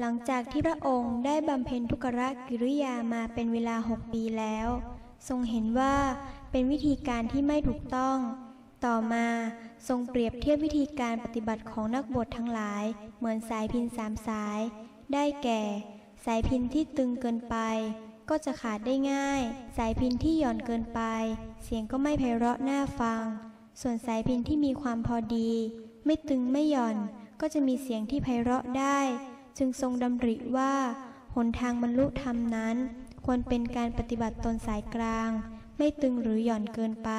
หลังจากที่พระองค์ได้บำเพ็ญทุกขกิริยามาเป็นเวลาหกปีแล้ว ทรงเห็นว่าเป็นวิธีการที่ไม่ถูกต้อง ต่อมาทรงเปรียบเทียบวิธีการปฏิบัติของนักบวชทั้งหลาย เหมือนสายพินสามสาย ได้แก่ สายพินที่ตึงเกินไป ก็จะขาดได้ง่าย สายพินที่หย่อนเกินไป เสียงก็ไม่ไพเราะน่าฟัง ส่วนสายพินที่มีความพอดี ไม่ตึงไม่หย่อน ก็จะมีเสียงที่ไพเราะได้ จึงทรงดำริว่า หนทางบรรลุธรรมนั้น ควรเป็นการปฏิบัติตนสายกลาง ไม่ตึงหรือหย่อนเกินไป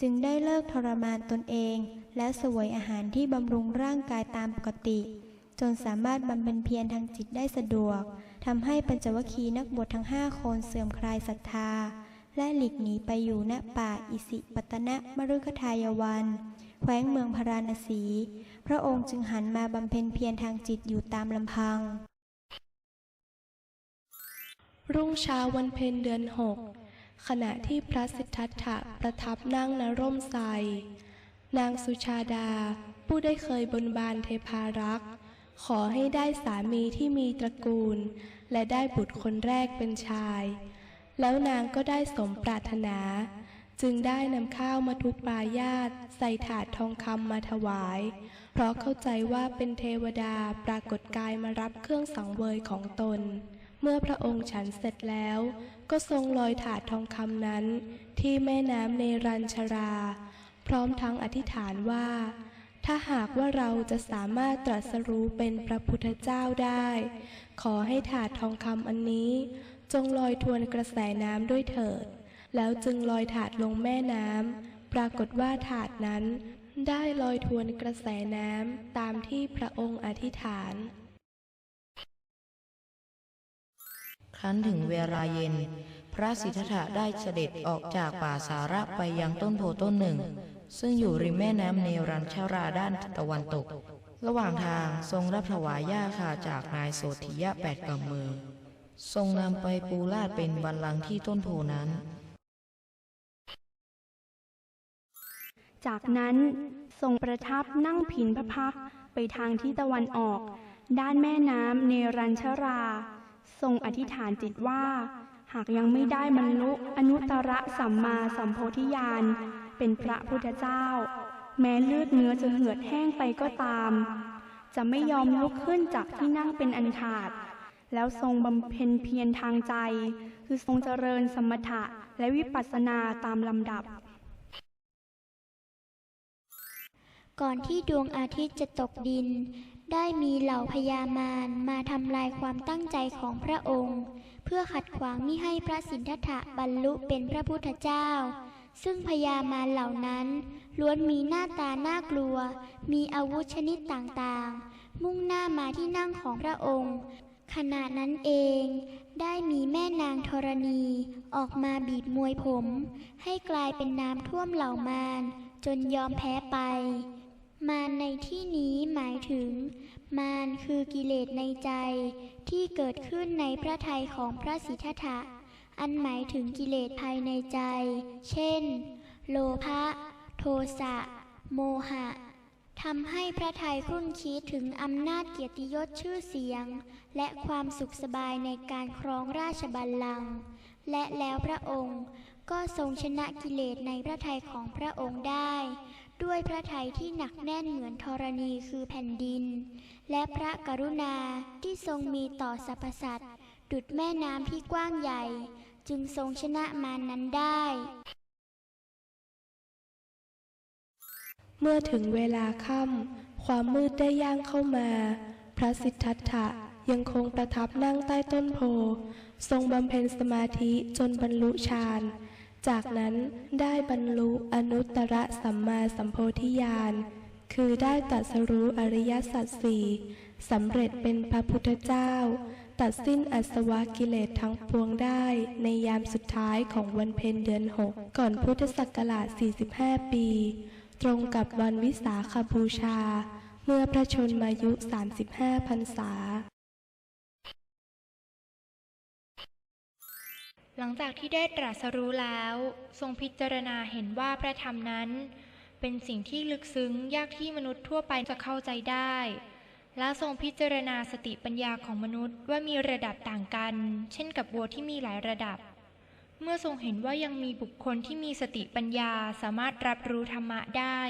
จึงได้เลิกทรมานตนเอง แล้วเสวยอาหารที่บำรุงร่างกายตามปกติ จนสามารถบำเพ็ญเพียรทางจิตได้สะดวกทำให้ปัญจวัคคีย์นักบวชทั้งห้าคนเสื่อมคลายศรัทธา และหลีกหนีไปอยู่ณป่าอิสิปตนะมฤคทายวัน แคว้นเมืองพาราณสี พระองค์จึงหันมาบำเพ็ญเพียรทางจิตอยู่ตามลำพัง รุ่งเช้าวันเพ็ญเดือนหกขณะที่พระสิทธัตถะประทับนั่งณร่มไทรนางสุชาดา ผู้ได้เคยบนบานเทพารักษ์ ขอให้ได้สามีที่มีตระกูล และได้บุตรคนแรกเป็นชาย แล้วนางก็ได้สมปรารถนา จึงได้นำข้าวมาทุกปลายาตใส่ถาดทองคำมาถวาย เพราะเข้าใจว่าเป็นเทวดาปรากฏกายมารับเครื่องสังเวยของตน เมื่อพระองค์ฉันเสร็จแล้ว ก็ทรงลอยถาดทองคำนั้น ที่แม่น้ำเนรัญชรา พร้อมทั้งอธิษฐานว่า ถ้าหากว่าเราจะสามารถตรัสรู้เป็นพระพุทธเจ้าได้ ขอให้ถาดทองคำอันนี้ จงลอยทวนกระแสน้ำด้วยเถิด แล้วจึงลอยถาดลงแม่น้ำปรากฏว่าถาดนั้น ได้ลอยทวนกระแสน้ำตามที่พระองค์อธิษฐาน ครั้นถึงเวลาเย็น พระสิทธัตถะได้เสด็จออกจากป่าสาระไปยังต้นโพต้นหนึ่ง ซึ่งอยู่ริมแม่น้ำเนรัญชาราด้านตะวันตก ระหว่างทางทรงรับถวายหญ้าคาจากนายโสธิยะแปดกำมือ ทรงนำไปปูลาดเป็นบันลังที่ต้นโพนั้น จากนั้นทรงประทับนั่งผินพระพักไปทางทิศตะวันออก ด้านแม่น้ำเนรัญชรา ทรงอธิษฐานจิตว่า หากยังไม่ได้บรรลุอนุตตรสัมมาสัมโพธิญาณเป็นพระพุทธเจ้า แม้เลือดเนื้อจะเหือดแห้งไปก็ตาม จะไม่ยอมลุกขึ้นจากที่นั่งเป็นอันขาด แล้วทรงบำเพ็ญเพียรทางใจ คือทรงเจริญสมถะและวิปัสสนาตามลำดับ ก่อนที่ดวงอาทิตย์จะตกดิน ได้มีเหล่าพญามารมาทำลายความตั้งใจของพระองค์ เพื่อขัดขวางมิให้พระสิทธัตถะบรรลุเป็นพระพุทธเจ้า ซึ่งพญามารเหล่านั้น ล้วนมีหน้าตาน่ากลัว มีอาวุธชนิดต่างๆ มุ่งหน้ามาที่นั่งของพระองค์ขณะนั้นเองได้มีแม่นางธรณีออกมาบีบมวยผม ให้กลายเป็นน้ำท่วมเหล่ามารจนยอมแพ้ไป มารในที่นี้หมายถึง มารคือกิเลสในใจที่เกิดขึ้นในพระทัยของพระสิทธัตถะ อันหมายถึงกิเลสภายในใจ เช่น โลภะ โทสะ โมหะทำให้พระทัยครุ่นคิดถึงอำนาจเกียรติยศชื่อเสียง และความสุขสบายในการครองราชบัลลังก์และแล้วพระองค์ก็ทรงชนะกิเลสในพระทัยของพระองค์ได้ ด้วยพระทัยที่หนักแน่นเหมือนธรณีคือแผ่นดิน และพระกรุณาที่ทรงมีต่อสรรพสัตว์ดุดแม่น้ำที่กว้างใหญ่ จึงทรงชนะมานั้นได้ เมื่อถึงเวลาค่ำความมืดได้ย่างเข้ามา พระสิทธัตถะยังคงประทับนั่งใต้ต้นโพทรงบำเพ็ญสมาธิจนบรรลุฌาน จากนั้นได้บรรลุอนุตตรสัมมาสัมโพธิญาณ คือได้ตรัสรู้อริยสัจสี่สำเร็จเป็นพระพุทธเจ้า ตัดสิ้นอสวะกิเลสทั้งปวงได้ในยามสุดท้ายของวันเพ็ญเดือนหกก่อนพุทธศักราช 45 ปี ตรงกับวันวิสาขบูชา เมื่อพระชนมายุ 35พรรษา หลังจากที่ได้ตรัสรู้แล้ว ทรงพิจารณาเห็นว่าพระธรรมนั้น เป็นสิ่งที่ลึกซึ้งยากที่มนุษย์ทั่วไปจะเข้าใจได้ และทรงพิจารณาสติปัญญาของมนุษย์ว่ามีระดับต่างกัน เช่นกับวัวที่มีหลายระดับ เมื่อทรงเห็นว่ายังมีบุคคลที่มีสติปัญญาสามารถรับรู้ธรรมะได้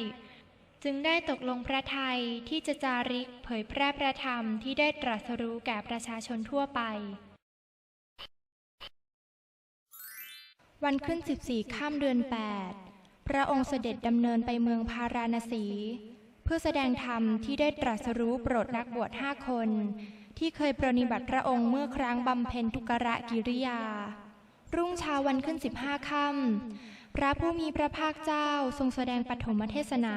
จึงได้ตกลงพระทัยที่จะจาริกเผยแพร่พระธรรมที่ได้ตรัสรู้แก่ประชาชนทั่วไป วันขึ้น14ข้ามเดือน8พระองค์เสด็จดำเนินไปเมืองพาราณสี เพื่อแสดงธรรมที่ได้ตรัสรู้โปรดนักบวชห้าคน ที่เคยปรนิบัติพระองค์เมื่อครั้งบำเพ็ญทุกระกิริยา รุ่งเช้าวันขึ้น15ค่ำพระผู้มีพระภาคเจ้าทรงแสดงปฐมเทศนา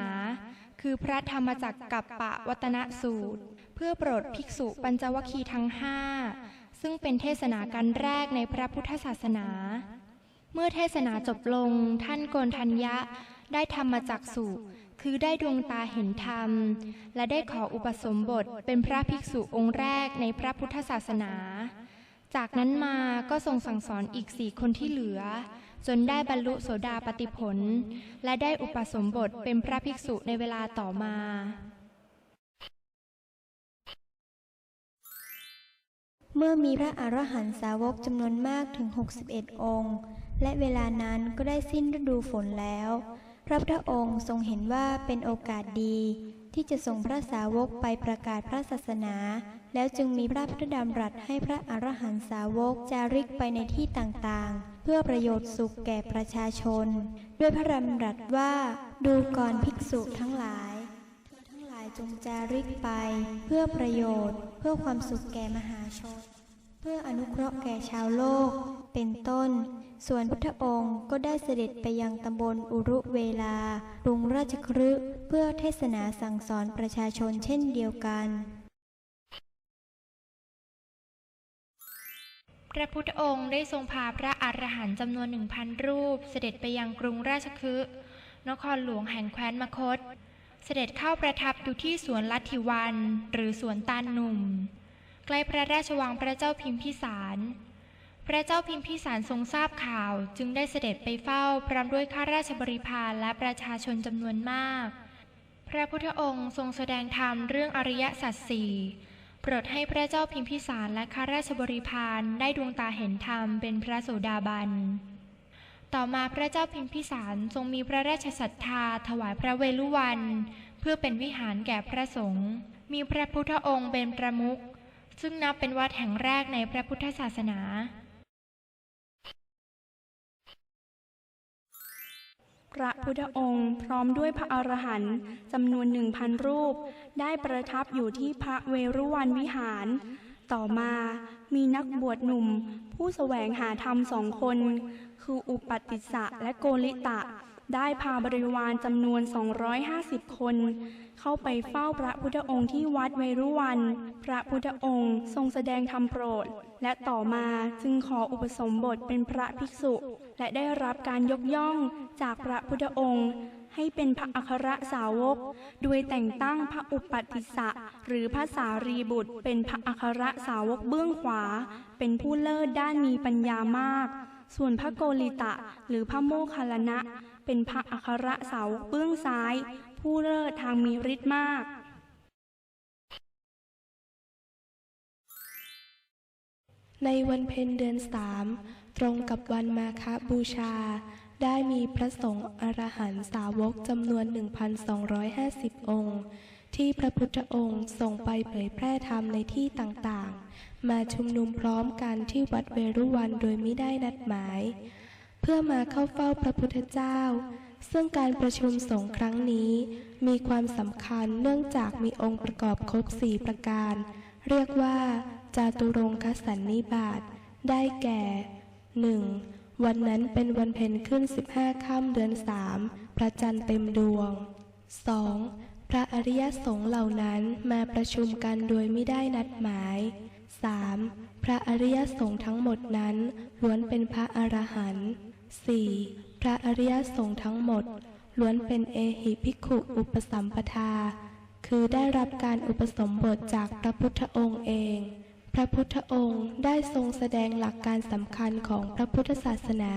คือพระธรรมจักรกับปะวัตนสูตร เพื่อโปรดภิกษุปัญจวคีทั้งห้าซึ่งเป็นเทศนาการแรกในพระพุทธศาสนา เมื่อเทศนาจบลง ท่านโกนทัญญะได้ธรรมจักสุคือได้ดวงตาเห็นธรรม และได้ขออุปสมบทเป็นพระภิกษุองค์แรกในพระพุทธศาสนา จากนั้นมาก็ทรงสั่งสอนอีกสี่คนที่เหลือ จนได้บรรลุโสดาปติผล และได้อุปสมบทเป็นพระภิกษุในเวลาต่อมาเมื่อมีพระอรหันตสาวกจำนวนมากถึง 61 องค์ และเวลานั้นก็ได้สิ้นฤดูฝนแล้ว พระพุทธองค์ทรงเห็นว่าเป็นโอกาสดี ที่จะส่งพระสาวกไปประกาศพระศาสนา แล้วจึงมีพระพุทธดำรัสให้พระอรหันตสาวกจาริกไปในที่ต่างๆ เพื่อประโยชน์สุขแก่ประชาชน ด้วยพระดำรัสว่าดูก่อนภิกษุทั้งหลาย เธอทั้งหลายจงจาริกไป เพื่อประโยชน์ เพื่อความสุขแก่มหาชน เพื่ออนุเคราะห์แก่ชาวโลก เป็นต้น ส่วนพุทธองค์ก็ได้เสด็จไปยังตำบลอุรุเวลา กรุงราชคฤห์เพื่อเทศนาสั่งสอนประชาชนเช่นเดียวกัน พระพุทธองค์ได้ทรงพาพระอรหันต์จำนวนหนึ่งพันรูป เสด็จไปยังกรุงราชคฤห์นครหลวงแห่งแคว้นมคต เสด็จเข้าประทับอยู่ที่สวนลัทธิวัน หรือสวนตาลหนุ่ม ใกล้พระราชวังพระเจ้าพิมพิสาร พระเจ้าพิมพิสารทรงทราบข่าวจึงได้เสด็จไปเฝ้าพร้อมด้วยข้าราชบริพารและประชาชนจำนวนมาก พระพุทธองค์ทรงแสดงธรรมเรื่องอริยสัจสี่โปรดให้พระเจ้าพิมพิสารและข้าราชบริพารได้ดวงตาเห็นธรรมเป็นพระโสดาบัน ต่อมาพระเจ้าพิมพิสารทรงมีพระราชศรัทธาถวายพระเวฬุวัน เพื่อเป็นวิหารแก่พระสงฆ์มีพระพุทธองค์เป็นประมุขซึ่งนับเป็นวัดแห่งแรกในพระพุทธศาสนา พระพุทธองค์พร้อมด้วยพระอรหันต์จำนวนหนึ่งพันรูป ได้ประทับอยู่ที่พระเวรุวันวิหาร ต่อมามีนักบวชหนุ่ม ผู้แสวงหาธรรมสองคน คืออุปติสสะและโกลิตะ ได้พาบริวารจำนวน 250 คน เข้าไปเฝ้าพระพุทธองค์ที่วัดเวรุวัน พระพุทธองค์ทรงแสดงธรรมโปรด และต่อมาจึงขออุปสมบทเป็นพระภิกษุ และได้รับการยกย่องจากพระพุทธองค์ ให้เป็นพระอัครสาวก โดยแต่งตั้งพระอุปติสะหรือพระสารีบุตร เป็นพระอัครสาวกเบื้องขวา เป็นผู้เลิศด้านมีปัญญามาก ส่วนพระโกลิตะหรือพระโมคคัลลนะ เป็นพระอัครสาวกเบื้องซ้าย ผู้เลิศทางมีฤทธิ์มากในวันเพ็ญเดือนสาม ตรงกับวันมาคบูชา ได้มีพระสงฆ์อรหันตสาวกจำนวน 1,250 องค์ ที่พระพุทธองค์ส่งไปเผยแพร่ธรรมในที่ต่างๆ มาชุมนุมพร้อมกันที่วัดเวรุวันโดยไม่ได้นัดหมาย เพื่อมาเข้าเฝ้าพระพุทธเจ้า ซึ่งการประชุมสงฆ์ครั้งนี้ มีความสำคัญเนื่องจากมีองค์ประกอบครบสี่ประการ เรียกว่าจาตุรงคสันนิบาตได้แก่ 1. วันนั้นเป็นวันเพ็ญขึ้น15ค่ำเดือนสามพระจันทร์เต็มดวง 2. พระอริยสงฆ์เหล่านั้นมาประชุมกันโดยไม่ได้นัดหมาย 3. พระอริยสงฆ์ทั้งหมดนั้นล้วนเป็นพระอรหันต์ 4. พระอริยสงฆ์ทั้งหมด ล้วนเป็นเอหิภิกขุอุปสัมปทา คือได้รับการอุปสมบทจากพระพุทธองค์เอง พระพุทธองค์ได้ทรงแสดงหลักการสำคัญของพระพุทธศาสนา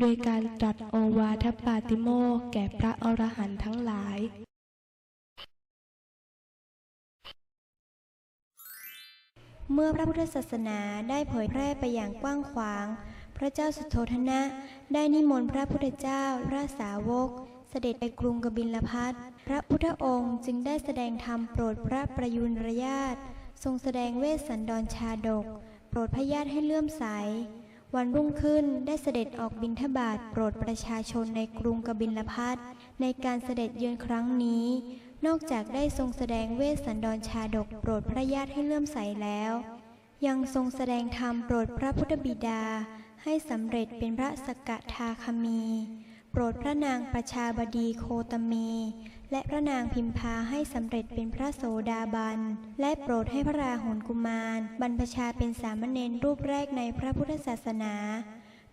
โดยการตรัสโอวาทปาติโมกแก่พระอรหันต์ทั้งหลาย เมื่อพระพุทธศาสนาได้เผยแพร่ไปอย่างกว้างขวาง พระเจ้าสุโธทนะ ได้นิมนต์พระพุทธเจ้าพระสาวก เสด็จไปกรุงกบิลพัทพระพุทธองค์จึงได้แสดงธรรมโปรดพระประยุรญาต ทรงแสดงเวสสันดรชาดก โปรดพระญาติให้เลื่อมใส วันรุ่งขึ้นได้เสด็จออกบิณฑบาตโปรดประชาชนในกรุงกบิลพัทในการเสด็จเยือนครั้งนี้ นอกจากได้ทรงแสดงเวสสันดรชาดก โปรดพระญาติให้เลื่อมใสแล้ว ยังทรงแสดงธรรมโปรดพระพุทธบิดา ให้สำเร็จเป็นพระสกทาคามี โปรดพระนางประชาบดีโคตมี และพระนางพิมพาให้สำเร็จเป็นพระโสดาบัน และโปรดให้พระราหุลกุมาร บรรพชาเป็นสามเณรรูปแรกในพระพุทธศาสนา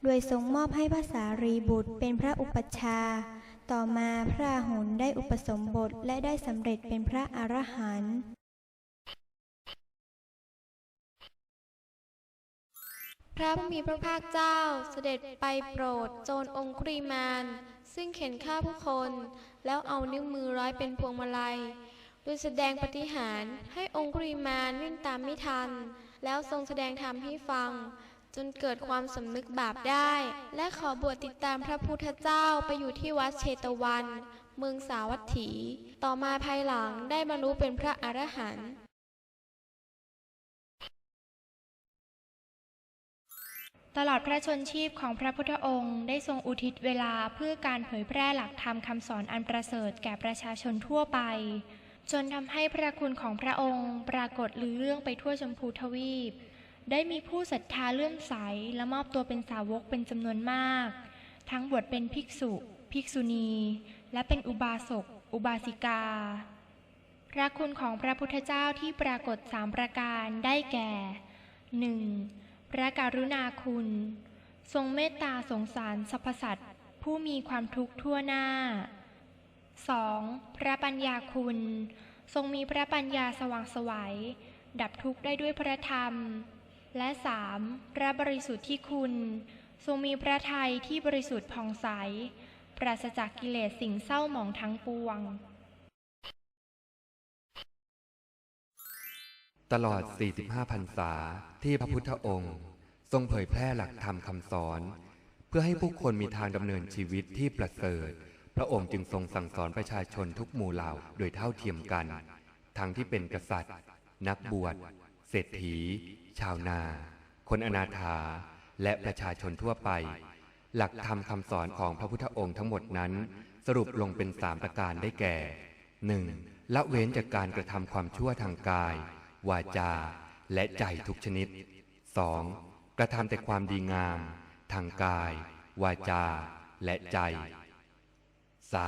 โดยทรงมอบให้พระสารีบุตรเป็นพระอุปัชฌาย์ต่อมาพระราหุลได้อุปสมบทและได้สำเร็จเป็นพระอรหันต์พระผู้มีพระภาคเจ้าเสด็จไปโปรดโจรองคุริมาน ซึ่งเข็นฆ่าผู้คน แล้วเอานิ้วมือร้อยเป็นพวงมาลัย โดยแสดงปฏิหารให้องคุริมานวิ่งตามไม่ทัน แล้วทรงแสดงธรรมให้ฟัง จนเกิดความสำนึกบาปได้ และขอบวชติดตามพระพุทธเจ้าไปอยู่ที่วัดเชตวัน เมืองสาวัตถี ต่อมาภายหลังได้บรรลุเป็นพระอรหันต์ ตลอดพระชนชีพของพระพุทธองค์ได้ทรงอุทิศเวลาเพื่อการเผยแพร่หลักธรรมคำสอนอันประเสริฐแก่ประชาชนทั่วไป จนทำให้พระคุณของพระองค์ปรากฏลือเรื่องไปทั่วชมพูทวีป ได้มีผู้ศรัทธาเลื่อมใสและมอบตัวเป็นสาวกเป็นจำนวนมาก ทั้งบวชเป็นภิกษุ ภิกษุณี และเป็นอุบาสก อุบาสิกา พระคุณของพระพุทธเจ้าที่ปรากฏสามประการได้แก่ 1. พระกรุณาคุณ ทรงเมตตาสงสารสรรพสัตว์ผู้มีความทุกข์ทั่วหน้า 2. พระปัญญาคุณ ทรงมีพระปัญญาสว่างสวัยดับทุกข์ได้ด้วยพระธรรม และ 3. พระบริสุทธิ์ที่คุณ ทรงมีพระทัยที่บริสุทธิ์ผ่องใส ปราศจากกิเลสสิ่งเศร้าหมองทั้งปวง ตลอด 45พรรษาที่พระพุทธองค์ ทรงเผยแพร่หลักธรรมคำสอน เพื่อให้ผู้คนมีทางดำเนินชีวิตที่ประเสริฐ พระองค์จึงทรงสั่งสอนประชาชนทุกหมู่เหล่าโดยเท่าเทียมกัน ทั้งที่เป็นกษัตริย์ นักบวช เศรษฐี ชาวนา คนอนาถา และประชาชนทั่วไป หลักธรรมคำสอนของพระพุทธองค์ทั้งหมดนั้น สรุปลงเป็นสามประการได้แก่ 1. ละเว้นจากการกระทำความชั่วทางกาย วาจา และใจทุกชนิด 2. กระทำแต่ความดีงาม ทางกาย วาจา และใจ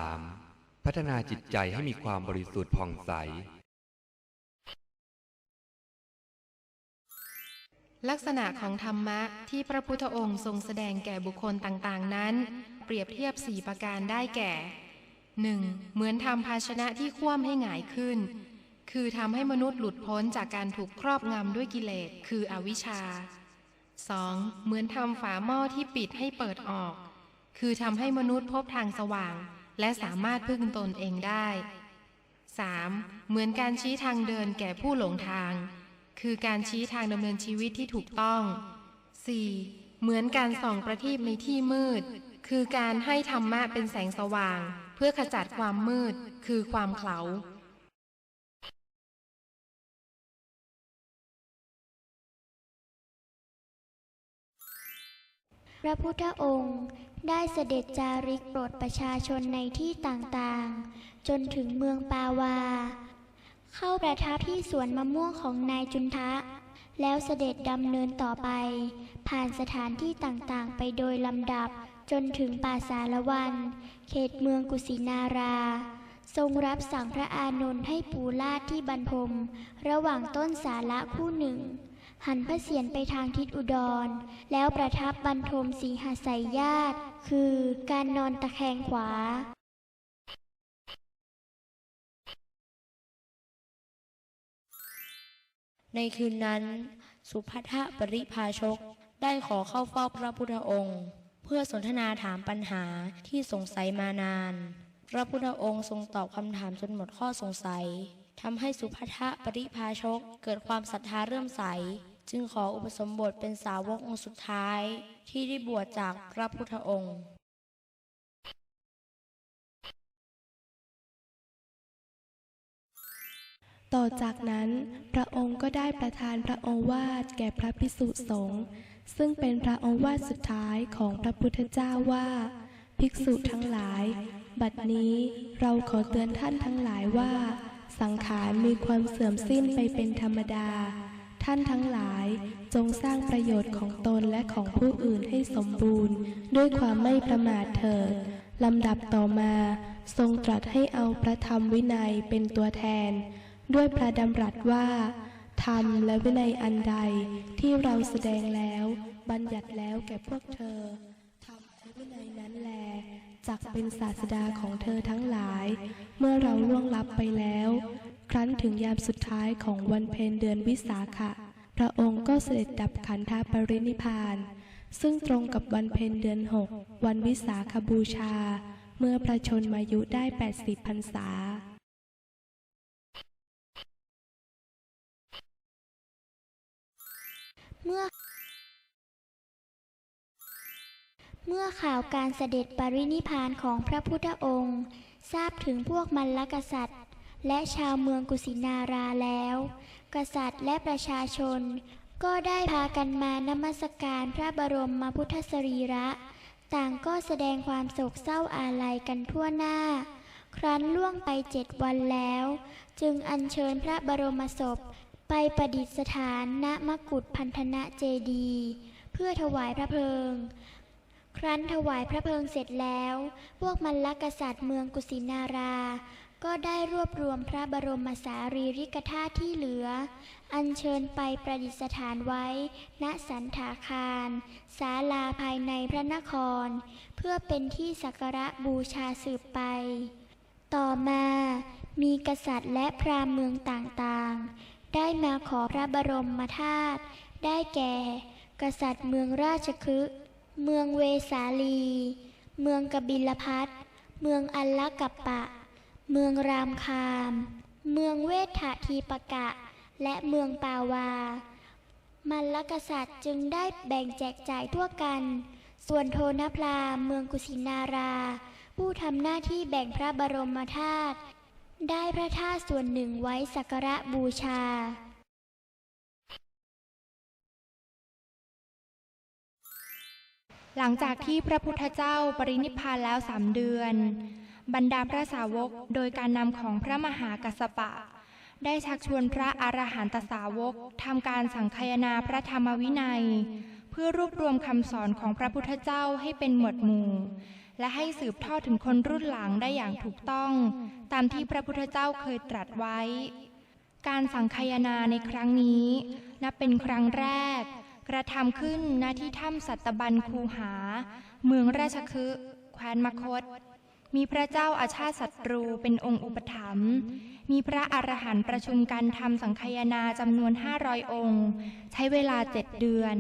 3. พัฒนาจิตใจให้มีความบริสุทธิ์ผ่องใส ลักษณะของธรรมะที่พระพุทธองค์ทรงแสดงแก่บุคคลต่างๆ นั้น เปรียบเทียบสี่ประการได้แก่ 1. เหมือนทำภาชนะที่คว่ำให้หงายขึ้น คือทำให้มนุษย์หลุดพ้นจากการถูกครอบงำด้วยกิเลส คืออวิชชา 2. เหมือนทำฝาหม้อที่ปิดให้เปิดออก คือทำให้มนุษย์พบทางสว่าง และสามารถพึ่งตนเองได้ 3. เหมือนการชี้ทางเดินแก่ผู้หลงทาง คือการชี้ทางดำเนินชีวิตที่ถูกต้อง 4. เหมือนการส่องประทีปในที่มืด คือการให้ธรรมะเป็นแสงสว่าง เพื่อขจัดความมืด คือความเขลา พระพุทธองค์ได้เสด็จจาริกโปรดประชาชนในที่ต่างๆ จนถึงเมืองปาวา เข้าประทับที่สวนมะม่วงของนายจุนทะ แล้วเสด็จดำเนินต่อไป ผ่านสถานที่ต่างๆ ไปโดยลำดับจนถึงป่าสารวัน เขตเมืองกุสินารา ทรงรับสั่งพระอานนท์ให้ปูลาดที่บรรพม ระหว่างต้นสาระคู่หนึ่ง หันพระเศียรไปทางทิศอุดร แล้วประทับบรรทมสีหาสายญาติ คือการนอนตะแคงขวา ในคืนนั้น สุภัทปริภาชกได้ขอเข้าเฝ้าพระพุทธองค์ เพื่อสนทนาถามปัญหาที่สงสัยมานาน พระพุทธองค์ทรงตอบคำถามจนหมดข้อสงสัยทำให้สุภัทปริภาชกเกิดความศรัทธาเริ่มใส จึงขออุปสมบทเป็นสาวกองค์สุดท้ายที่ได้บวชจากพระพุทธองค์ต่อจากนั้นพระองค์ก็ได้ประทานพระโอวาทแก่พระภิกษุสงฆ์ซึ่งเป็นพระโอวาทสุดท้ายของพระพุทธเจ้าว่า ภิกษุทั้งหลาย บัดนี้เราขอเตือนท่านทั้งหลายว่า สังขารมีความเสื่อมสิ้นไปเป็นธรรมดา ท่านทั้งหลายจงสร้างประโยชน์ของตนและของผู้อื่นให้สมบูรณ์ ด้วยความไม่ประมาทเถิดลำดับต่อมา ทรงตรัสให้เอาพระธรรมวินัยเป็นตัวแทน ด้วยพระดำรัสว่า ธรรมและวินัยอันใดที่เราแสดงแล้ว บัญญัติแล้วแก่พวกเธอธรรมและวินัยนั้นแลจักเป็นศาสดาของเธอทั้งหลาย เมื่อเราล่วงลับไปแล้ว ครั้นถึงยามสุดท้ายของวันเพ็ญเดือนวิสาขะ พระองค์ก็เสด็จดับขันธปรินิพาน ซึ่งตรงกับวันเพ็ญเดือนหกวันวิสาขบูชา เมื่อประชนมายุได้ 80พรรษาเมื่อ เมื่อข่าวการเสด็จปรินิพพานของพระพุทธองค์ ทราบถึงพวกมัลลกษัตริย์ และชาวเมืองกุสินาราแล้ว กษัตริย์และประชาชน ก็ได้พากันมานมัสการพระบรมพุทธสรีระ ต่างก็แสดงความโศกเศร้าอาลัยกันทั่วหน้า ครั้นล่วงไปเจ็ดวันแล้ว จึงอัญเชิญพระบรมศพ ไปประดิษฐานณมกุฏพันธนะเจดี เพื่อถวายพระเพลิงครั้นถวายพระเพลิงเสร็จแล้ว พวกมัลลกษัตริย์เมืองกุสินารา ก็ได้รวบรวมพระบรมสารีริกธาตุที่เหลือ อัญเชิญไปประดิษฐานไว้ ณสันถาคารศาลาภายในพระนคร เพื่อเป็นที่สักการะบูชาสืบไป ต่อมามีกษัตริย์และพราหมณ์เมืองต่างๆ ได้มาขอพระบรมธาตุได้แก่ กษัตริย์เมืองราชคฤห์เมืองเวสาลี เมืองกบิลพัทเมืองอัลลกัปปะ เมืองรามคาม เมืองเวทะทีปกะ และเมืองปาวา มัลลกษัตริย์จึงได้แบ่งแจกจ่ายทั่วกัน ส่วนโทนพรามเมืองกุสินารา ผู้ทำหน้าที่แบ่งพระบรมธาตุได้พระธาตุส่วนหนึ่งไว้สักการะบูชาหลังจากที่พระพุทธเจ้าปรินิพพานแล้วสามเดือน บรรดาพระสาวกโดยการนำของพระมหากัสสปะ ได้ชักชวนพระอรหันตสาวกทำการสังคายนาพระธรรมวินัย เพื่อรวบรวมคำสอนของพระพุทธเจ้าให้เป็นหมวดหมู่ และให้สืบทอดถึงคนรุ่นหลังได้อย่างถูกต้อง ตามที่พระพุทธเจ้าเคยตรัสไว้ การสังคายนาในครั้งนี้นับเป็นครั้งแรก กระทำขึ้นณที่ถ้ำสัตบันคูหา เมืองราชคฤห์แคว้นมคต มีพระเจ้าอาชาติศัตรูเป็นองค์อุปถัมภ์ มีพระอรหันต์ประชุมกันทำสังคายนาจำนวน 500 องค์ ใช้เวลาเจ็ดเดือน